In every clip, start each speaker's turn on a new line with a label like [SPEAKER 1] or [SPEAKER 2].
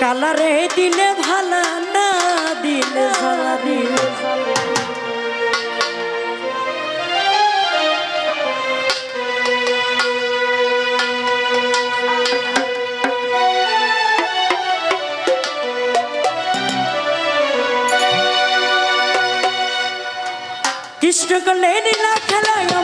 [SPEAKER 1] কালারে দিলে ভালা না দিলে কৃষ্ণ কলে নীলা খেলায়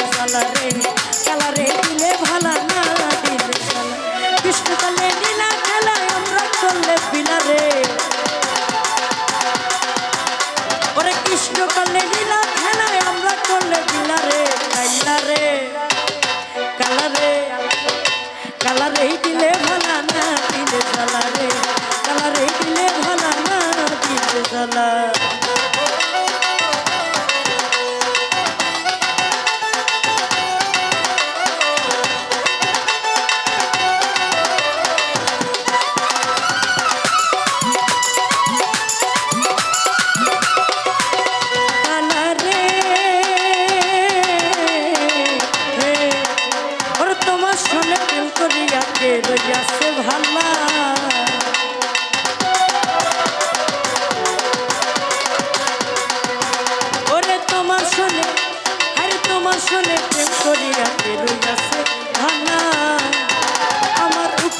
[SPEAKER 1] দিলে ভালা রে রে দিলে ভালা না দিলে কালা বিষ্ণু কালে নীলা আমরা চললে বিলা রে। ওরে কৃষ্ণ কালে নীলা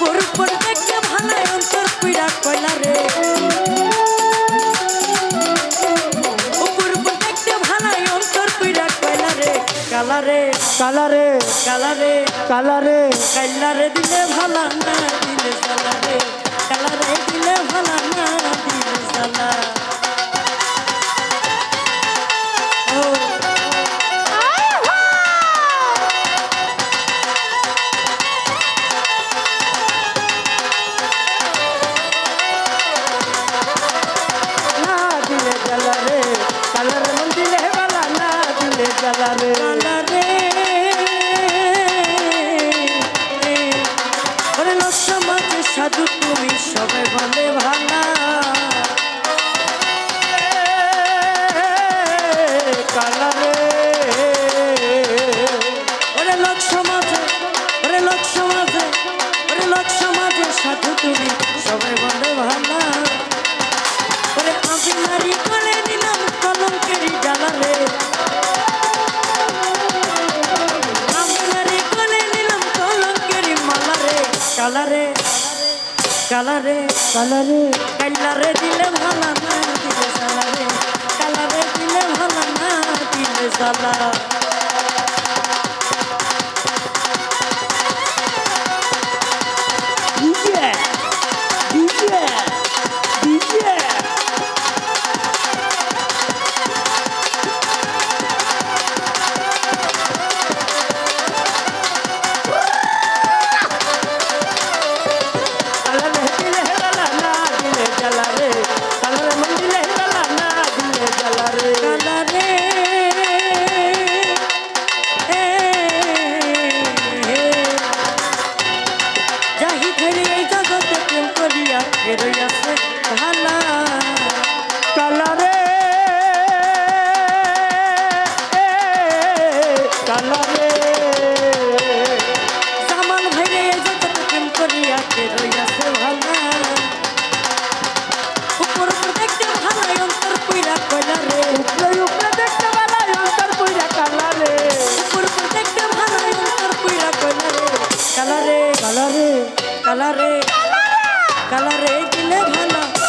[SPEAKER 1] উপর উপর দেখতে ভালায় অন্তর পিড়া কয়লা রে। উপর উপর দেখতে ভালায় অন্তর পিড়া কয়লা রে। কালারে
[SPEAKER 2] কালারে
[SPEAKER 1] কালারে
[SPEAKER 2] কালারে
[SPEAKER 1] দিলে ভালা না দিলে সালা রে। কালারে দিলে ভালা না দিলে সালা।
[SPEAKER 2] রে। কালারে
[SPEAKER 1] কালারে
[SPEAKER 2] কালারে
[SPEAKER 1] কালারে দিলে ভালো না, দিলে সালারে। কালারে দিলে ভালো না, দিলে সালা
[SPEAKER 2] কালারে কালারে দিলে
[SPEAKER 1] ভালো।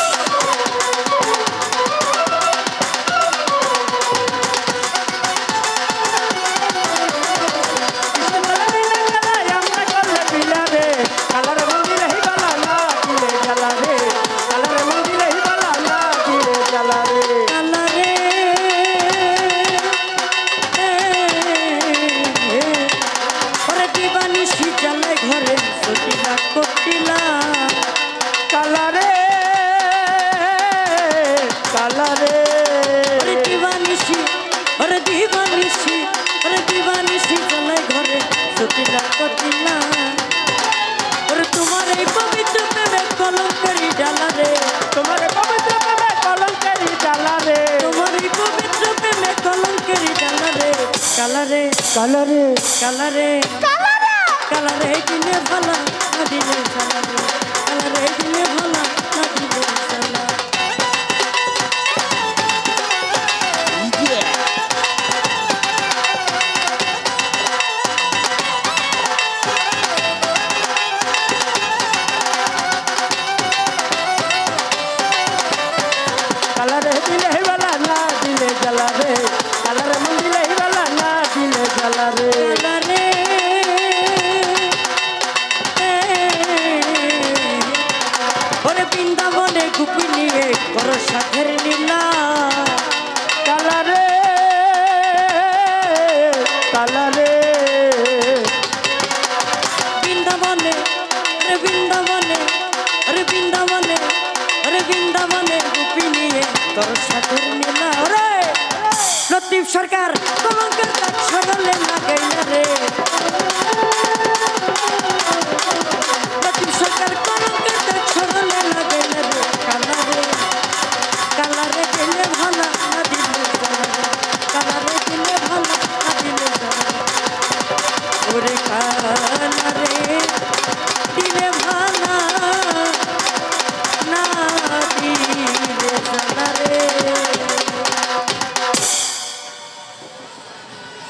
[SPEAKER 1] কঠিনা ওরে তোমার এই পবিত্র প্রেমে কলঙ্কারি জ্বালা রে।
[SPEAKER 2] তোমার পবিত্র প্রেমে কলঙ্কারি জ্বালা রে। তোমার এই পবিত্র প্রেমে কলঙ্কারি জ্বালা রে।
[SPEAKER 1] কালা রে কালা রে কালা রে। কালা রে!
[SPEAKER 2] দিনে ভালা
[SPEAKER 1] না দিনে সালা রে। কালা রে দিনে ভালা না দিনে সালা সাথে মিলা রে লতিফ সরকার কলঙ্কের সরলে